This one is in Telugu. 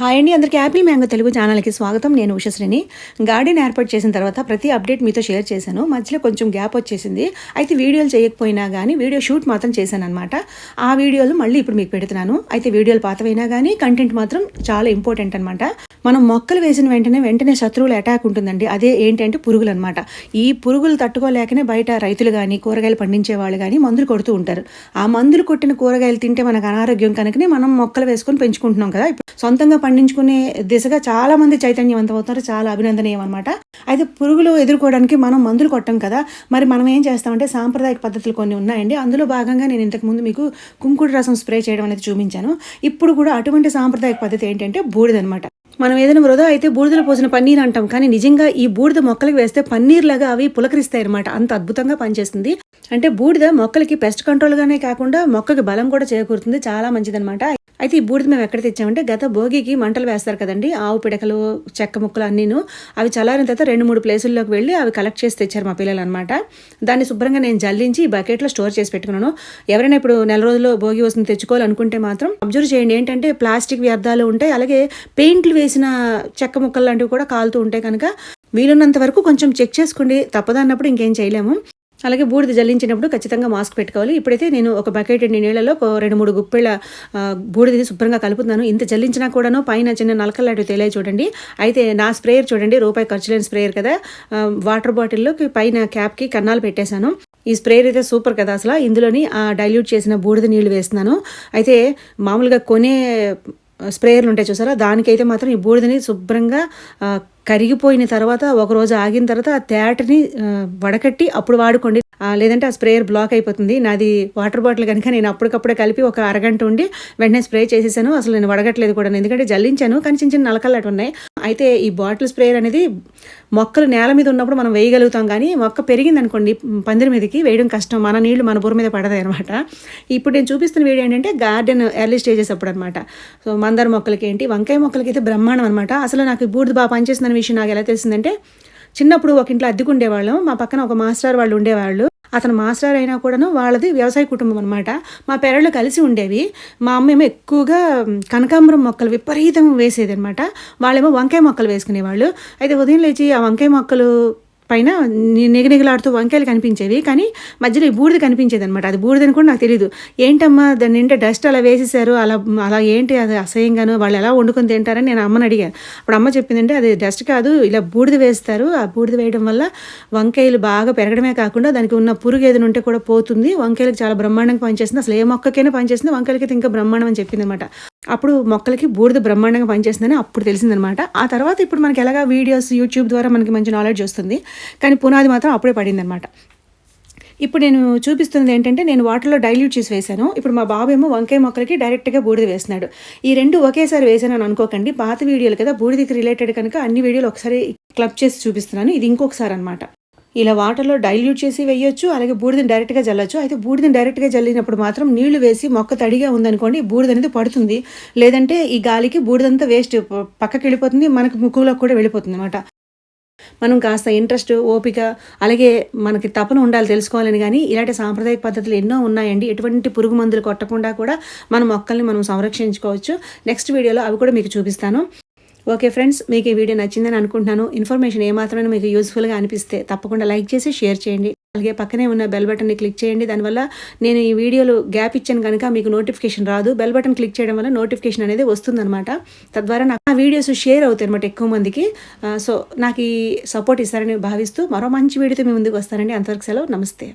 హాయ్ అండి అందరికీ యాపిల్ మ్యాంగో తెలుగు ఛానల్కి స్వాగతం. నేను ఉషశ్రీని. గార్డెన్ ఏర్పాటు చేసిన తర్వాత ప్రతి అప్డేట్ మీతో షేర్ చేశాను. మధ్యలో కొంచెం గ్యాప్ వచ్చేసింది. అయితే వీడియోలు చేయకపోయినా కానీ వీడియో షూట్ మాత్రం చేశాను అనమాట ఆ వీడియోలు మళ్ళీ ఇప్పుడు మీకు పెడుతున్నాను. అయితే వీడియోలు పాతవైనా కానీ కంటెంట్ మాత్రం చాలా ఇంపార్టెంట్ అనమాట మనం మొక్కలు వేసిన వెంటనే వెంటనే శత్రువులు అటాక్ ఉంటుందండి. అదే ఏంటంటే పురుగులు అనమాట ఈ పురుగులు తట్టుకోలేకనే బయట రైతులు కానీ కూరగాయలు పండించే వాళ్ళు కానీ మందులు కొడుతూ ఉంటారు. ఆ మందులు కొట్టిన కూరగాయలు తింటే మనకు అనారోగ్యం కనుకనే మనం మొక్కలు వేసుకొని పెంచుకుంటున్నాం కదా. సొంతంగా పండించుకునే దిశగా చాలా మంది చైతన్యవంతం అవుతారు చాలా అభినందనీయం అనమాట అయితే పురుగులు ఎదుర్కోవడానికి మనం మందులు కొట్టం కదా మరి మనం ఏం చేస్తామంటే సాంప్రదాయక పద్ధతులు కొన్ని ఉన్నాయండి. అందులో భాగంగా నేను ఇంతకుముందు మీకు కుంకుడు రసం స్ప్రే చేయడం అనేది చూపించాను. ఇప్పుడు కూడా అటువంటి సాంప్రదాయక పద్ధతి ఏంటంటే బూడిదనమాట మనం ఏదైనా వృధా అయితే బూడిదలో పోసిన పన్నీర్ అంటాం. కానీ నిజంగా ఈ బూడిద మొక్కలకు వేస్తే పన్నీర్ లాగా అవి పులకరిస్తాయి అనమాట అంత అద్భుతంగా పనిచేస్తుంది. అంటే బూడిద మొక్కలకి పెస్ట్ కంట్రోల్గానే కాకుండా మొక్కకి బలం కూడా చేకూరుతుంది. చాలా మంచిదన్నమాట. అయితే ఈ బూడిద మేము ఎక్కడ తెచ్చామంటే గత భోగికి మంటలు వేస్తారు కదండి. ఆవు పిడకలు చెక్క ముక్కలు అన్నీను అవి చల్లారిన తర్వాత రెండు మూడు ప్లేసుల్లోకి వెళ్ళి అవి కలెక్ట్ చేసి తెచ్చారు మా పిల్లలు అనమాట దాన్ని శుభ్రంగా నేను జల్లించి ఈ బకెట్లో స్టోర్ చేసి పెట్టుకున్నాను. ఎవరైనా ఇప్పుడు నెల రోజుల్లో భోగి వస్తుంది తెచ్చుకోవాలనుకుంటే మాత్రం అబ్జర్వ్ చేయండి. ఏంటంటే ప్లాస్టిక్ వ్యర్థాలు ఉంటాయి. అలాగే పెయింట్లు వేసి చేసిన చెక్క ముక్కలు లాంటివి కూడా కాలుతూ ఉంటాయి కనుక వీలున్నంత వరకు కొంచెం చెక్ చేసుకోండి తప్పదన్నప్పుడు ఇంకేం చేయలేము. అలాగే బూడిద జల్లించినప్పుడు ఖచ్చితంగా మాస్క్ పెట్టుకోవాలి. ఇప్పుడైతే నేను ఒక బకెట్ నీళ్ళలో రెండు మూడు గుప్పెళ్ళ ఆ, బూడిద శుభ్రంగా కలుపుతున్నాను. ఇంత జల్లించినా కూడాను పైన చిన్న నలకలాంటివి తెలియ చూడండి. అయితే నా స్ప్రేయర్ చూడండి రూపాయి ఖర్చు లేని స్ప్రేయర్ కదా. వాటర్ బాటిల్లోకి పైన క్యాప్కి కన్నాలు పెట్టేశాను. ఈ స్ప్రేయర్ అయితే సూపర్ కదా అసలు. ఇందులోని ఆ డైల్యూట్ చేసిన బూడిద నీళ్ళు వేస్తున్నాను. అయితే మామూలుగా కొనే స్ప్రేయర్లు ఉంటాయి చూసారా? దానికైతే మాత్రం ఈ బూడిదని శుభ్రంగా కరిగిపోయిన తర్వాత ఒక రోజు ఆగిన తర్వాత ఆ తేటని వడకట్టి అప్పుడు వాడుకోండి. లేదంటే ఆ స్ప్రేయర్ బ్లాక్ అయిపోతుంది. నాది వాటర్ బాటిల్ కనుక నేను అప్పటికప్పుడే కలిపి ఒక అరగంట ఉండి వెంటనే స్ప్రే చేసేసాను. అసలు నేను వడగట్లేదు కూడా ఎందుకంటే జల్లించాను. కానీ చిన్న చిన్న నలకలు అటు ఉన్నాయి. అయితే ఈ బాటిల్ స్ప్రేయర్ అనేది మొక్కలు నేల మీద ఉన్నప్పుడు మనం వేయగలుగుతాం కానీ మొక్క పెరిగింది అనుకోండి పందిరి మీదకి వేయడం కష్టం మన నీళ్ళు మన బుర్ర మీద పడతాయి అనమాట ఇప్పుడు నేను చూపిస్తున్న వీడియో ఏంటంటే గార్డెన్ ఎర్లీ స్టేజెస్ అప్పుడు అనమాట సో మందార మొక్కలకి ఏంటి వంకాయ మొక్కలకి అయితే బ్రహ్మాండం అనమాట అసలు నాకు బూడిద బాగా పనిచేస్తుందన్న విషయం నాకు ఎలా తెలిసిందంటే చిన్నప్పుడు ఒక ఇంట్లో అద్దెకుండేవాళ్ళం మా పక్కన ఒక మాస్టర్ వాళ్ళు ఉండేవాళ్ళు. అతను మాస్టర్ అయినా కూడాను వాళ్ళది వ్యవసాయ కుటుంబం అనమాట మా పెరళ్ళు కలిసి ఉండేవి. మా అమ్మ ఏమో ఎక్కువగా కనకాంబరం మొక్కలు విపరీతం వేసేది అనమాట వాళ్ళేమో వంకాయ మొక్కలు వేసుకునేవాళ్ళు. అయితే ఉదయం లేచి ఆ వంకాయ మొక్కలు పైన నిగనిగలాడుతూ వంకాయలు కనిపించేవి కానీ మధ్యలో ఈ బూడిద కనిపించేది అనమాట అది బూడిదని కూడా నాకు తెలియదు ఏంటమ్మా దాని నిండా డస్ట్ అలా వేసేసారు అలా అలా ఏంటి అది అసహ్యంగాను వాళ్ళు ఎలా వండుకొని తింటారని నేను అమ్మని అడిగాను. అప్పుడు అమ్మ చెప్పిందంటే అది డస్ట్ కాదు ఇలా బూడిద వేస్తారు. ఆ బూడిద వేయడం వల్ల వంకాయలు బాగా పెరగడమే కాకుండా దానికి ఉన్న పురుగు ఏదైనా ఉంటే కూడా పోతుంది. వంకాయలకు చాలా బ్రహ్మాండంగా పనిచేస్తుంది. అసలు ఏ మొక్కకైనా పనిచేస్తుంది. వంకాయలకి ఇంకా బ్రహ్మాండం అని చెప్పింది అనమాట అప్పుడు మొక్కలకి బూడిద బ్రహ్మాండంగా పనిచేస్తుందని అప్పుడు తెలిసిందనమాట. ఆ తర్వాత ఇప్పుడు మనకి ఎలాగా వీడియోస్ యూట్యూబ్ ద్వారా మనకి మంచి నాలెడ్జ్ వస్తుంది. కానీ పునాది మాత్రం అప్పుడే పడిందనమాట. ఇప్పుడు నేను చూపిస్తుంది ఏంటంటే నేను వాటర్లో డైల్యూట్ చేసి వేశాను. ఇప్పుడు మా బాబు ఏమో వంకాయ మొక్కలకి డైరెక్ట్గా బూడిద వేస్తున్నాడు. ఈ రెండు ఒకేసారి వేసాను అని అనుకోకండి. పాత వీడియోలు కదా బూడిదకి రిలేటెడ్ కనుక అన్ని వీడియోలు ఒకసారి క్లబ్ చేసి చూపిస్తున్నాను. ఇది ఇంకొకసారి అనమాట ఇలా వాటర్లో డైల్యూట్ చేసి వేయొచ్చు అలాగే బూడిదని డైరెక్ట్గా జల్లొచ్చు. అయితే బూడిదని డైరెక్ట్గా జల్లినప్పుడు మాత్రం నీళ్ళు వేసి మొక్క తడిగా ఉందనుకోండి బూడిద అనేది పడుతుంది. లేదంటే ఈ గాలికి బూడిదంతా వేస్ట్ పక్కకి వెళ్ళిపోతుంది మనకు ముక్కులోకి కూడా వెళ్ళిపోతుంది అనమాట మనం కాస్త ఇంట్రెస్ట్ ఓపిక అలాగే మనకి తపన ఉండాలి తెలుసుకోవాలని కానీ ఇలాంటి సాంప్రదాయక పద్ధతులు ఎన్నో ఉన్నాయండి. ఎటువంటి పురుగు మందులు కొట్టకుండా కూడా మన మొక్కల్ని మనం సంరక్షించుకోవచ్చు. నెక్స్ట్ వీడియోలో అవి కూడా మీకు చూపిస్తాను. ఓకే ఫ్రెండ్స్ మీకు ఈ వీడియో నచ్చిందని అనుకుంటున్నాను. ఇన్ఫర్మేషన్ ఏమాత్రమైనా మీకు యూస్ఫుల్గా అనిపిస్తే తప్పకుండా లైక్ చేసి షేర్ చేయండి. అలాగే పక్కనే ఉన్న బెల్ బటన్ని క్లిక్ చేయండి. దానివల్ల నేను ఈ వీడియోలు గ్యాప్ ఇచ్చాను కనుక మీకు నోటిఫికేషన్ రాదు. బెల్ బటన్ క్లిక్ చేయడం వల్ల నోటిఫికేషన్ అనేది వస్తుందన్నమాట. తద్వారా నాకు ఆ వీడియోస్ షేర్ అవుతాయి అనమాట ఎక్కువ మందికి. సో నాకు ఈ సపోర్ట్ ఇస్తారని భావిస్తూ మరో మంచి వీడియోతో మీ ముందుకు వస్తానండి. అంతవరకు సెలవు. నమస్తే.